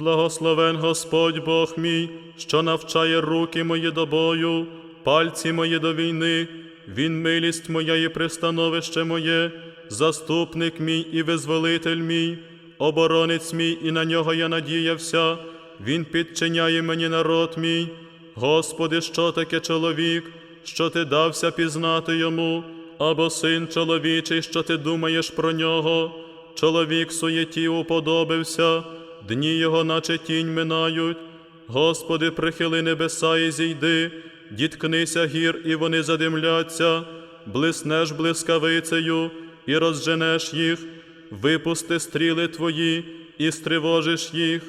Благословен Господь Бог мій, що навчає руки мої до бою, пальці мої до війни, Він милість моя і пристановище моє, заступник мій і визволитель мій, оборонець мій, і на нього я надіявся, Він підчиняє мені народ мій. Господи, що таке чоловік, що ти дався пізнати йому, або син чоловічий, що ти думаєш про нього, чоловік суєті уподобився, дні його, наче тінь минають. Господи, прихили небеса і зійди, діткнися гір, і вони задимляться, блиснеш блискавицею і розженеш їх, випусти стріли твої і стривожиш їх,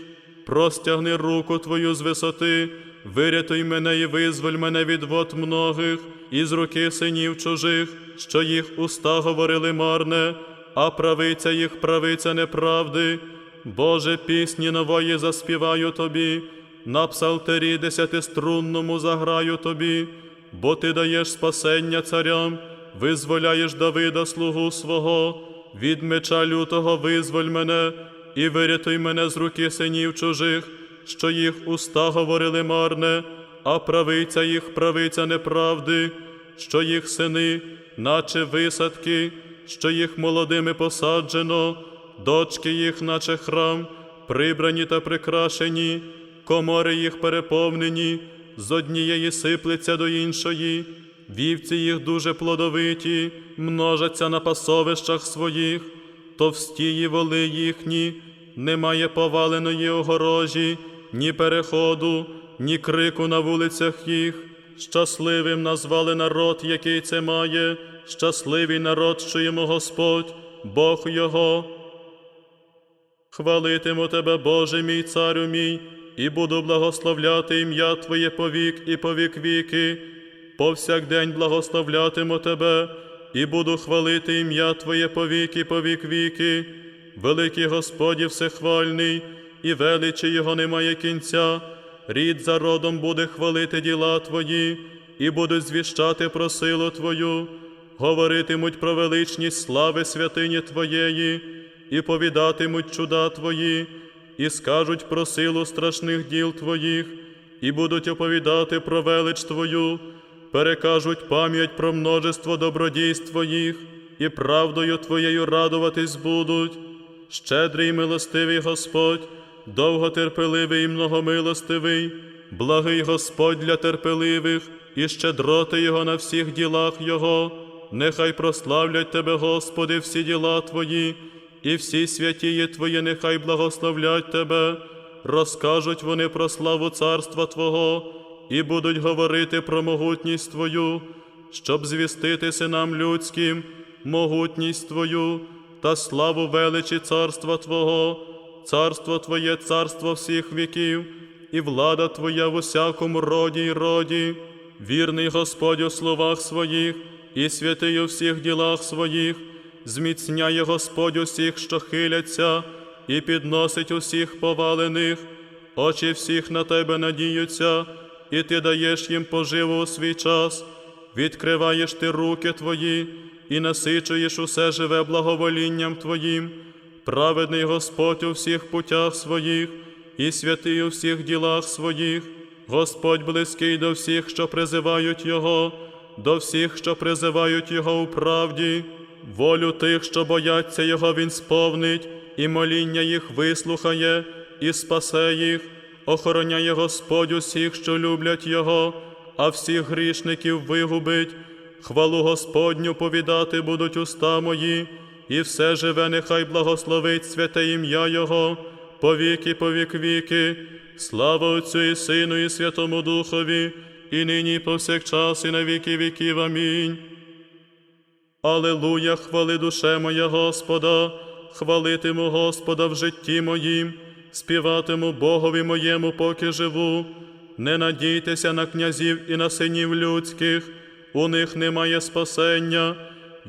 простягни руку твою з висоти, вирятуй мене і визволь мене від вод многих, із руки синів чужих, що їх уста говорили марне, а правиця їх правиця неправди. Боже, пісні нової заспіваю тобі, на псалтері десятиструнному заграю тобі, бо ти даєш спасення царям, визволяєш Давида, слугу свого, від меча лютого визволь мене і вирятуй мене з руки синів чужих, що їх уста говорили марне, а правиця їх правиця неправди, що їх сини, наче висадки, що їх молодими посаджено, дочки їх, наче храм, прибрані та прикрашені, комори їх переповнені, з однієї сиплеться до іншої, вівці їх дуже плодовиті, множаться на пасовищах своїх, товстії воли їхні, немає поваленої огорожі, ні переходу, ні крику на вулицях їх. Щасливим назвали народ, який це має, щасливий народ, що йому Господь, Бог його. Хвалитиму тебе, Боже мій царю мій, і буду благословляти ім'я Твоє повік і повік віки. Повсякдень благословлятиму тебе, і буду хвалити ім'я Твоє повік і повік віки. Великий Господі всехвальний, і величі Його немає кінця. Рід за родом буде хвалити діла Твої, і будуть звіщати про силу Твою, говоритимуть про величність слави святині Твоєї, і повідатимуть чуда Твої, і скажуть про силу страшних діл Твоїх, і будуть оповідати про велич Твою, перекажуть пам'ять про множество добродійств Твоїх, і правдою Твоєю радуватись будуть. Щедрий і милостивий Господь, довготерпеливий і многомилостивий, благий Господь для терпеливих, і щедроти Його на всіх ділах Його, нехай прославлять Тебе, Господи, всі діла Твої, і всі святії Твої, нехай благословлять Тебе, розкажуть вони про славу царства Твого, і будуть говорити про могутність Твою, щоб звістити синам людським могутність Твою та славу величі царства Твого, царство Твоє, царство всіх віків, і влада Твоя в усякому роді й роді, вірний Господь у словах своїх, і святий у всіх ділах своїх, зміцняє Господь усіх, що хиляться, і підносить усіх повалених, очі всіх на тебе надіються, і ти даєш їм поживу у свій час, відкриваєш ти руки Твої і насичуєш усе живе благоволінням Твоїм, праведний Господь у всіх путях своїх, і святий у всіх ділах своїх, Господь близький до всіх, що призивають Його, до всіх, що призивають Його у правді, волю тих, що бояться Його, Він сповнить, і моління їх вислухає, і спасе їх, охороняє Господь усіх, що люблять Його, а всіх грішників вигубить. Хвалу Господню повідати будуть уста мої, і все живе, нехай благословить святе ім'я Його, повіки, повік віки, слава Отцю і Сину, і Святому Духові, і нині, і повсякчас, і на віки віків. Амінь. Алелуя, хвали душе моя Господа, хвалитиму Господа в житті моїм, співатиму Богові моєму, поки живу. не надійтеся на князів і на синів людських, у них немає спасення,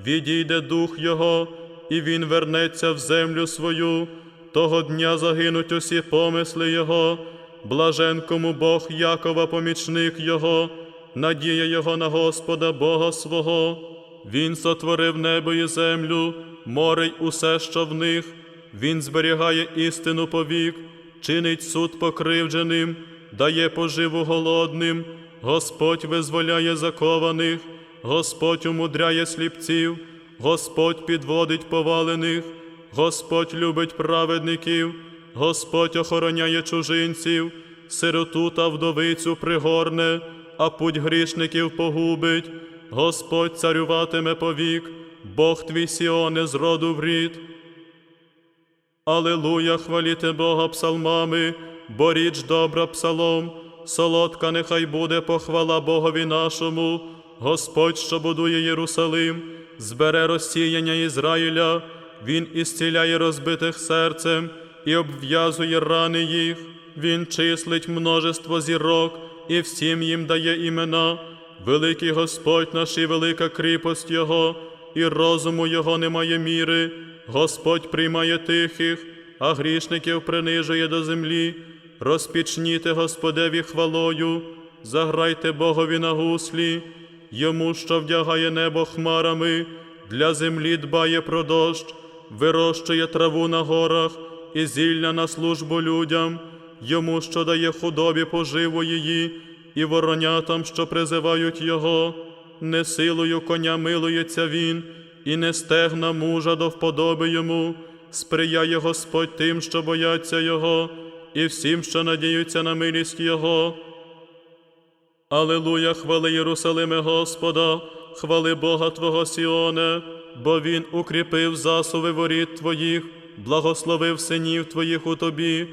відійде дух Його, і він вернеться в землю свою, того дня загинуть усі помисли Його, блажен кому Бог Якова, помічник Його, надія Його на Господа Бога свого. Він сотворив небо і землю, море й усе, що в них. Він зберігає істину повік, чинить суд покривдженим, дає поживу голодним, Господь визволяє закованих, Господь умудряє сліпців, Господь підводить повалених, Господь любить праведників, Господь охороняє чужинців, сироту та вдовицю пригорне, а путь грішників погубить. Господь царюватиме повік, Бог твій Сіоне з роду в рід. Алилуя, хваліте Бога псалмами, бо річ добра псалом, солодка нехай буде похвала Богові нашому, Господь, що будує Єрусалим, збере розсіяння Ізраїля, Він ісціляє розбитих серцем і обв'язує рани їх, Він числить множество зірок і всім їм дає імена. Великий Господь наш і велика кріпость Його, і розуму Його немає міри. Господь приймає тихих, а грішників принижує до землі. Розпічніте Господеві хвалою, заграйте Богові на гуслі, йому, що вдягає небо хмарами, для землі дбає про дощ, вирощує траву на горах і зілля на службу людям, йому, що дає худобі поживу її, і воронятам, що призивають його, не силою коня милується він, і не стегна мужа до вподоби йому, сприяє Господь тим, що бояться Його, і всім, що надіються на милість Його. Алилуя, хвали Єрусалиме Господа, хвали Бога Твого Сіоне, бо Він укріпив засуви воріт Твоїх, благословив синів Твоїх у Тобі,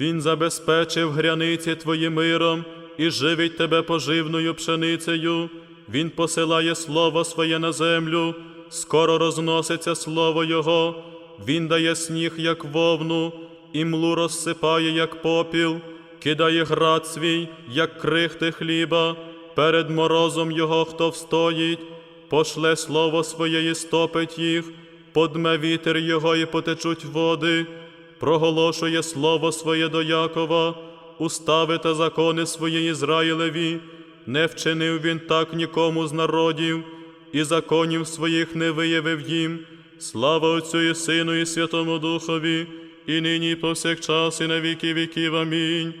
Він забезпечив гряниці Твої миром і живить Тебе поживною пшеницею. Він посилає слово своє на землю, скоро розноситься слово Його, Він дає сніг, як вовну, і млу розсипає, як попіл, кидає град свій, як крихти хліба, перед морозом Його хто встоїть, пошле слово своє і стопить їх, подме вітер Його і потечуть води, проголошує слово своє до Якова, устави та закони свої Ізраїлеві, не вчинив він так нікому з народів, і законів своїх не виявив їм. Слава Отцю і Сину, і Святому Духові, і нині, і повсякчас, і на віки віків. Амінь.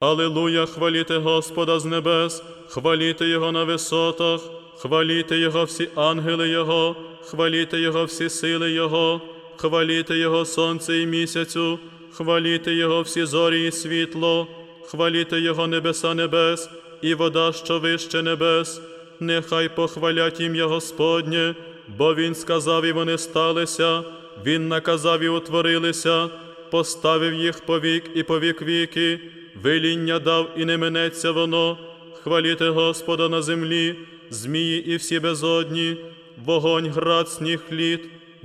Алилуя, хваліте Господа з небес, хваліте Його на висотах, хваліте Його всі ангели Його, хваліте Його всі сили Його, хваліте Його сонце і місяцю, хваліте Його всі зорі і світло, хваліте Його небеса небес, і вода, що вище небес, нехай похвалять ім'я Господнє, бо Він сказав, і вони сталися, Він наказав і утворилися, поставив їх повік і повік віки, виління дав і не минеться воно, хваліте Господа на землі, змії і всі безодні, вогонь, град, сніг, лід,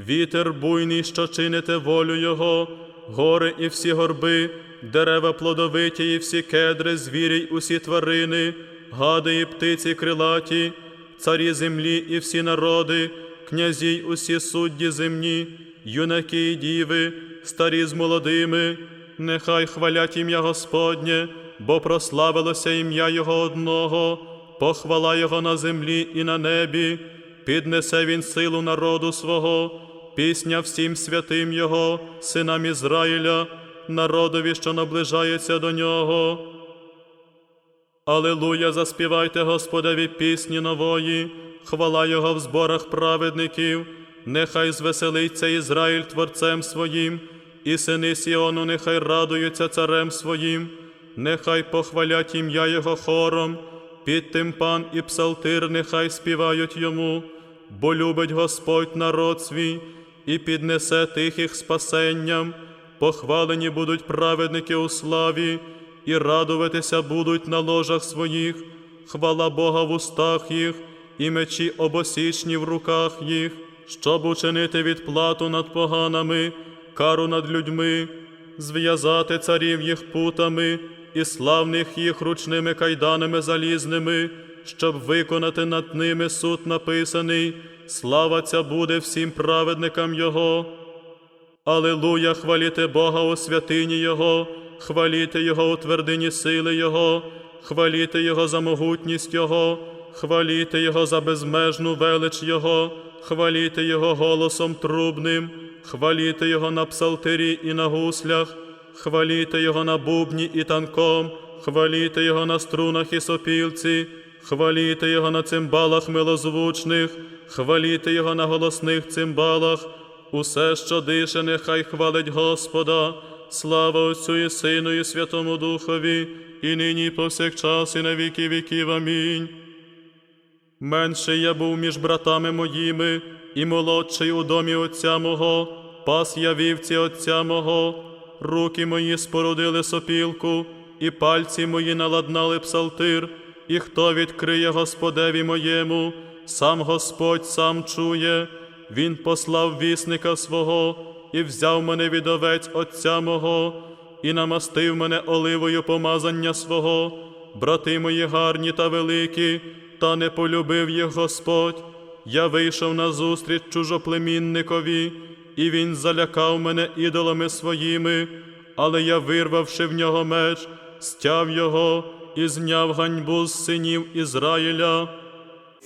вітер буйний, що чините волю Його, гори і всі горби, дерева плодовиті, і всі кедри, звірі, й усі тварини, гади і птиці крилаті, царі землі і всі народи, князі й усі судді земні, юнаки і діви, старі з молодими, нехай хвалять ім'я Господнє, бо прославилося ім'я Його одного, похвала Його на землі і на небі, піднесе він силу народу свого, пісня всім святим Його, синам Ізраїля, народові, що наближається до нього. Алилуя, заспівайте Господеві пісні нової, хвала Його в зборах праведників, нехай звеселиться Ізраїль Творцем своїм, і сини Сіону нехай радуються царем своїм, нехай похвалять ім'я Його хором, під тимпан і псалтир нехай співають йому, бо любить Господь народ свій і піднесе тихих спасенням, похвалені будуть праведники у славі і радуватися будуть на ложах своїх, хвала Бога в устах їх, і мечі обосічні в руках їх, щоб учинити відплату над поганами, кару над людьми, зв'язати царів їх путами і славних їх ручними кайданами залізними, щоб виконати над ними суд написаний. Слава ця буде всім праведникам Його. Алилуя, хваліте Бога у святині Його, хваліте Його у твердині сили Його, хваліте Його за могутність Його, хваліте Його за безмежну велич Його, хваліте Його голосом трубним, хваліте Його на псалтирі і на гуслях, хваліте Його на бубні і танком, хваліте Його на струнах і сопілці, хваліте Його на цимбалах милозвучних, хваліте Його на голосних цимбалах. Усе, що дише, нехай хвалить Господа, слава Отцю і Сину, і Святому Духові, і нині, і повсякчас, і на віки віків. Амінь. Менший я був між братами моїми, і молодший у домі Отця мого, пас я вівці Отця мого, руки мої спорудили сопілку, і пальці мої наладнали псалтир, і хто відкриє Господеві моєму, сам Господь сам чує. Він послав вісника свого і взяв мене від овець Отця мого, і намастив мене оливою помазання свого, брати мої гарні та великі, та не полюбив їх Господь. Я вийшов назустріч чужоплемінникові, і він залякав мене ідолами своїми, але я, вирвавши в нього меч, стяв його і зняв ганьбу з синів Ізраїля.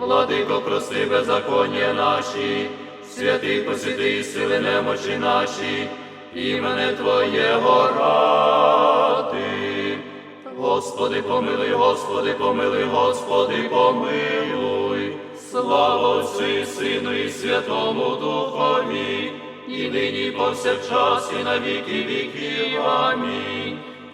владико, прости беззаконня наші, святий посвяти сили немочі наші, імене Твоєго ради. Господи, помилуй, Господи, помилуй, Господи, помилуй. Слава Отцю і Сину і Святому Духові, і нині і повсякчас, і на віки віків. Амінь.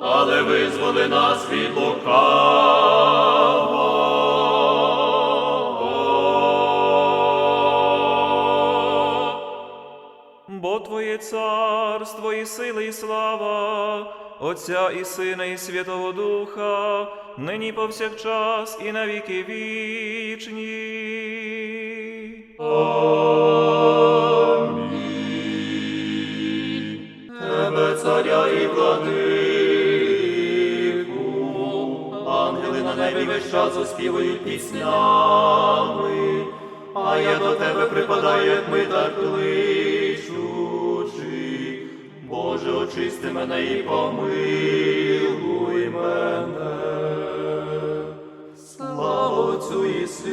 але визволи нас від лукавого. Бо Твоє царство і сила, і слава, Отця і Сина, і Святого Духа, нині повсякчас і на віки вічні. Тебе, царя і владику, час оспівують піснями, а я до тебе припадаю, як ми так кличучи. Боже, очисти мене і помилуй мене. Слава Отцю і Сину,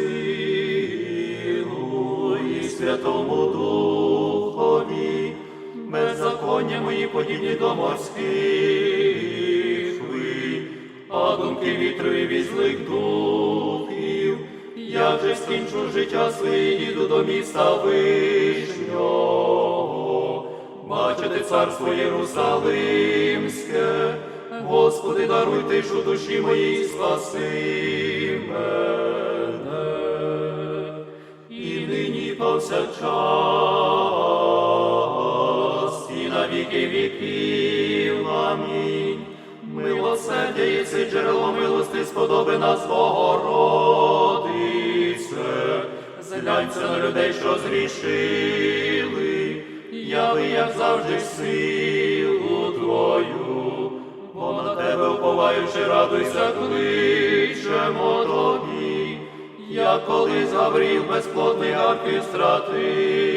і Святому Духові, беззаконня мої подібні до морських думки вітрові від духів, як же скінчу життя своє, їду до міста Вишнього, бачити царство Єрусалимське, Господи, даруй тишу душі моїй, спаси мене, і нині повсякчас, і на віки віків. Амінь. Милосердя єси джерело милости, сподоби нас Богородице, зглянься на людей, що зрішили, яви, як завжди, силу Твою, бо на тебе уповаючи, радуйся, кличемо тобі, як колись Гавріл безплотний арки стратив.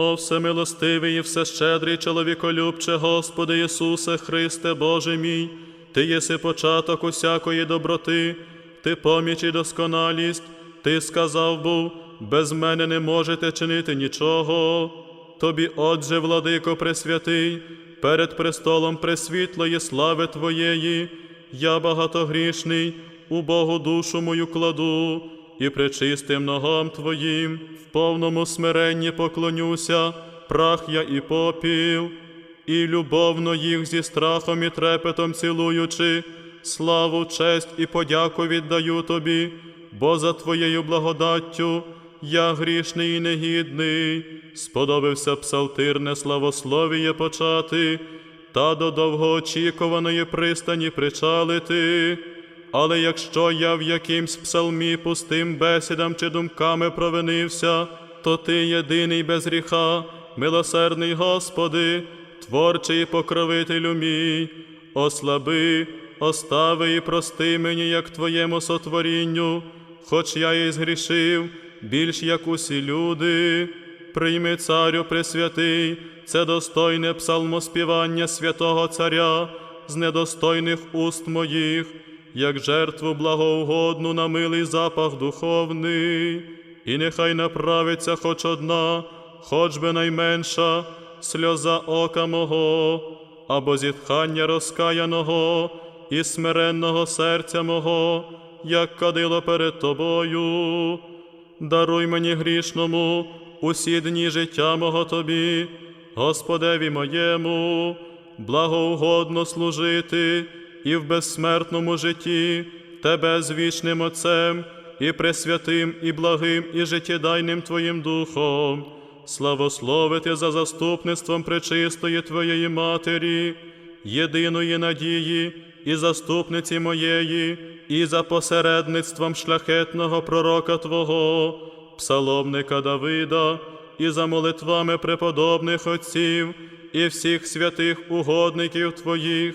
О всемилостивий і всещедрий чоловіколюбче, Господи Ісусе Христе, Боже мій, Ти єси початок усякої доброти, Ти поміч і досконалість, Ти сказав був, без мене не можете чинити нічого. Тобі, Отже, владико Пресвятий, перед престолом пресвітлої слави Твоєї, я багатогрішний, у Богу душу мою кладу, і пречистим ногам Твоїм в повному смиренні поклонюся, прах я і попіл, і любовно їх зі страхом і трепетом цілуючи, славу, честь і подяку віддаю Тобі, бо за Твоєю благодаттю я грішний і негідний, сподобався псалтирне славословіє почати, та до довгоочікуваної пристані причалити. Але якщо я в якимсь псалмі пустим бесідам чи думками провинився, то ти єдиний без гріха, милосердний Господи, творчий покровителю мій, ослаби, остави і прости мені, як Твоєму сотворінню, хоч я і згрішив, більш як усі люди. Прийми, царю Пресвятий, це достойне псалмоспівання святого Царя з недостойних уст моїх, як жертву благоугодну на милий запах духовний, і нехай направиться хоч одна, хоч би найменша сльоза ока мого, або зітхання розкаяного і смиренного серця мого, як кадило перед тобою. Даруй мені грішному усі дні життя мого тобі, Господеві моєму, благоугодно служити і в безсмертному житті Тебе з вічним Отцем і пресвятим, і благим, і життєдайним Твоїм Духом, славословити за заступництвом пречистої Твоєї Матері, єдиної надії і заступниці моєї, і за посередництвом шляхетного пророка Твого, псаломника Давида, і за молитвами преподобних отців і всіх святих угодників Твоїх,